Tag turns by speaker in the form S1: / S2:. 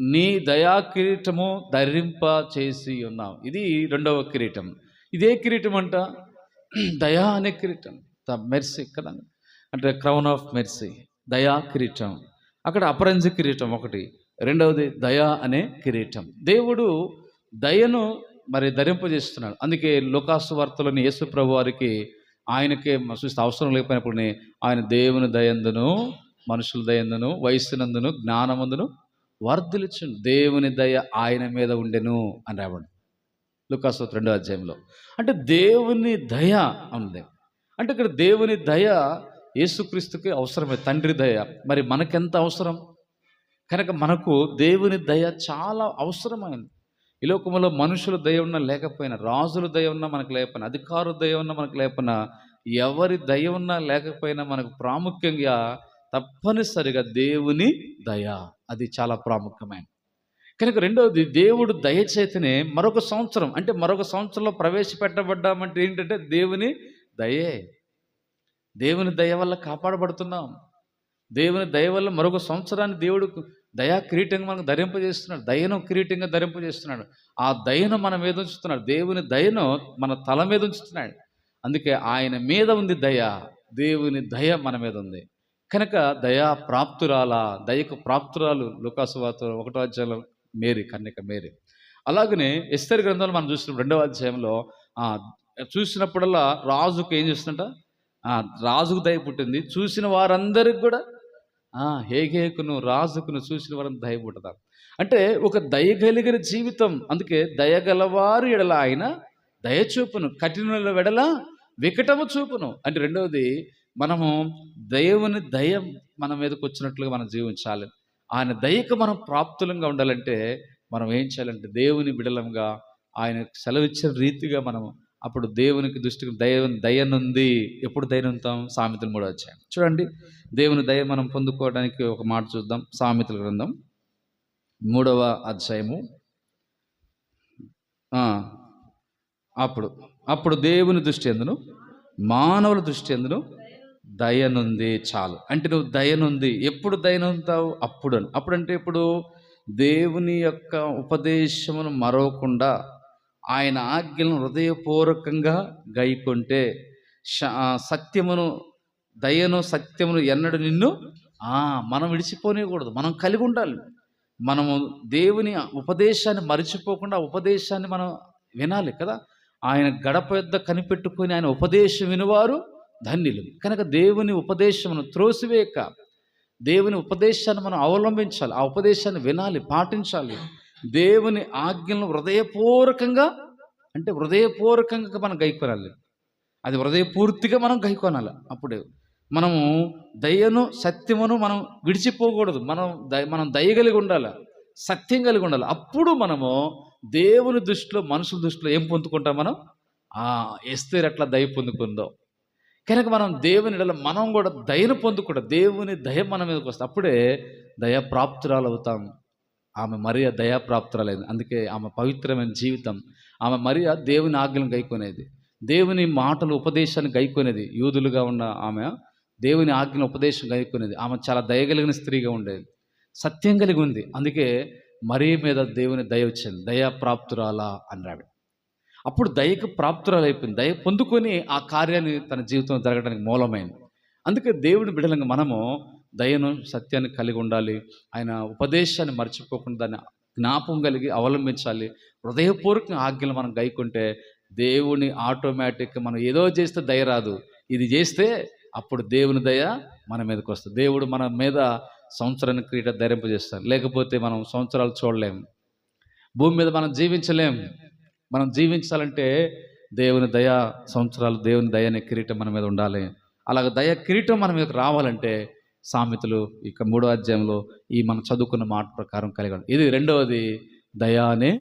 S1: నీ దయా కిరీటము ధరింప చేసి ఉన్నావు ఇది రెండవ కిరీటం. ఇదే కిరీటం అంట? దయా అనే కిరీటం. ద మెర్సీ కదా అంటే క్రౌన్ ఆఫ్ మెర్సీ. దయా కిరీటం. అక్కడ అపరంజి కిరీటం ఒకటి. రెండవది దయా అనే కిరీటం. దేవుడు దయను మరి ధరింపజేస్తున్నాడు. అందుకే లోకాసు వార్తలోని యేసు ప్రభు వారికి ఆయనకే చూస్తే అవసరం లేకపోయినప్పుడు ఆయన దేవుని దయందును మనుషుల దయందును వయస్సునందును జ్ఞానమందును వర్ధలిచుండు దేవుని దయ ఆయన మీద ఉండెను అని రావడం లుకాసు రెండో అధ్యాయంలో. అంటే దేవుని దయ ఉంది అంటే ఇక్కడ దేవుని దయ యేసుక్రీస్తుకి అవసరమే తండ్రి దయ. మరి మనకెంత అవసరం? కనుక మనకు దేవుని దయ చాలా అవసరమైంది. ఈ లోకంలో మనుషుల దయ ఉన్నా లేకపోయినా రాజుల దయ ఉన్నా మనకు లేకపోయినా అధికారుల దయ ఉన్నా మనకు లేకపోయినా ఎవరి దయ ఉన్నా లేకపోయినా మనకు ప్రాముఖ్యంగా తప్పనిసరిగా దేవుని దయ. అది చాలా ప్రాముఖ్యమైనది. కనుక రెండవది దేవుడు దయచేతనే మరొక సంవత్సరం అంటే మరొక సంవత్సరంలో ప్రవేశపెట్టబడ్డామంటే ఏంటంటే దేవుని దయే. దేవుని దయ వల్ల కాపాడబడుతున్నాం. దేవుని దయ వల్ల మరొక సంవత్సరాన్ని దేవుడు దయా కిరీటంగా మనకు ధరింపజేస్తున్నాడు. దయను కిరీటంగా ధరింపజేస్తున్నాడు. ఆ దయను మన మీద ఉంచుతున్నాడు. దేవుని దయను మన తల మీద ఉంచుతున్నాడు. అందుకే ఆయన మీద ఉంది దయ. దేవుని దయ మన మీద ఉంది. కనుక దయా ప్రాప్తురాల దయకు ప్రాప్తురాలు లుకాసువాత ఒకటో అధ్యాయంలో మేరీ కన్యక మేరీ. అలాగనే ఎస్తరి గ్రంథంలో మనం చూసిన రెండవ అధ్యాయంలో చూసినప్పుడల్లా రాజుకు ఏం చేస్తుంట రాజుకు దయ పుట్టింది. చూసిన వారందరికి కూడా హేగేకును రాజుకును చూసిన వారిని దయ పుట్టదా? అంటే ఒక దయ కలిగిన జీవితం అందుకే దయగలవారు ఎడల ఆయన దయ చూపును కఠినుల వెడల వికటము చూపును. అంటే రెండవది మనము దేవుని దయ మన మీదకి వచ్చినట్లుగా మనం జీవించాలి. ఆయన దయకు మనం ప్రాప్తులంగా ఉండాలంటే మనం ఏం చేయాలంటే దేవుని బిడలంగా ఆయన సెలవిచ్చిన రీతిగా మనం అప్పుడు దేవునికి దృష్టికి దయ దయనుంది ఎప్పుడు దయనుంటాం సామెతలు కూడా వచ్చాయి చూడండి. దేవుని దయ మనం పొందుకోవడానికి ఒక మాట చూద్దాం. సామెతల గ్రంథం మూడవ అధ్యాయము. అప్పుడు అప్పుడు దేవుని దృష్టి ఎందును? మానవుల దృష్టి ఎందును? దయనుంది చాలు. అంటే నువ్వు దయనుంది ఎప్పుడు దయనుంటావు అప్పుడు అని అప్పుడు అంటే ఇప్పుడు దేవుని యొక్క ఉపదేశమును మరవకుండా ఆయన ఆజ్ఞలను హృదయపూర్వకంగా గైకొంటే సత్యమును దయను సత్యమును ఎన్నడు నిన్ను మనం విడిచిపోనికూడదు మనం కలిగి ఉండాలి. మనము దేవుని ఉపదేశాన్ని మరిచిపోకుండా ఉపదేశాన్ని మనం వినాలి కదా. ఆయన గడప యొద్ద కనిపెట్టుకొని ఆయన ఉపదేశం వినివారు. ధన్యులు. కనుక దేవుని ఉపదేశమును త్రోసివేయక. దేవుని ఉపదేశాన్ని మనం అవలంబించాలి. ఆ ఉపదేశాన్ని వినాలి పాటించాలి. దేవుని ఆజ్ఞలను హృదయపూర్వకంగా అంటే హృదయపూర్వకంగా మనం గైకొనాలి. అది హృదయపూర్తిగా మనం గైకొనాలి. అప్పుడే మనము దయను సత్యమును మనం విడిచిపోకూడదు. మనం దయ మనం దయ కలిగి ఉండాలి. సత్యం కలిగి ఉండాలి. అప్పుడు మనము దేవుని దృష్టిలో మనుషుల దృష్టిలో ఏం పొందుకుంటాం మనం? ఆ ఎస్తేరు అట్లా దయ పొందుకుందో. కనుక మనం దేవుని మనం కూడా దయను పొందుకుంటాం దేవుని దయ మన మీదకి వస్తే అప్పుడే దయప్రాప్తురాలు అవుతాం ఆమె మరియ దయాప్రాప్తురాలేదు. అందుకే ఆమె పవిత్రమైన జీవితం. ఆమె మరియ దేవుని ఆజ్ఞలను గైకొనేది. దేవుని మాటలు ఉపదేశాన్ని గైకొనేది. యూదులుగా ఉన్న ఆమె దేవుని ఆజ్ఞల ఉపదేశం గైకొనేది. ఆమె చాలా దయగలిగిన స్త్రీగా ఉండేది. సత్యం కలిగి ఉంది. అందుకే మరీ మీద దేవుని దయ వచ్చింది. దయాప్రాప్తురాలా ప్రాప్తురాలా అప్పుడు దయకు ప్రాప్తురాలైపోయింది. దయ పొందుకొని ఆ కార్యాన్ని తన జీవితంలో జరగడానికి మూలమైంది. అందుకే దేవుని బిడలంగా మనము దయను సత్యాన్ని కలిగి ఉండాలి. ఆయన ఉపదేశాన్ని మర్చిపోకుండా దాన్ని జ్ఞాపం కలిగి అవలంబించాలి. హృదయపూర్వక ఆజ్ఞలు మనం గైకుంటే దేవుని ఆటోమేటిక్గా మనం ఏదో చేస్తే దయ రాదు. ఇది చేస్తే అప్పుడు దేవుని దయ మన మీదకి వస్తుంది. దేవుడు మన మీద సంవత్సరాన్ని క్రీడ ధరింపజేస్తాడు. లేకపోతే మనం సంవత్సరాలు చూడలేము భూమి మీద మనం జీవించలేము మనం జీవించాలంటే దేవుని దయ సంవత్సరాలు దేవుని దయ అనే కిరీటం మన మీద ఉండాలి. అలాగ దయ కిరీటం మన మీదకి రావాలంటే సామెతలు ఇక మూడో అధ్యాయంలో ఈ మనం చదువుకున్న మాట ప్రకారం కలిగి ఇది రెండవది దయ అనే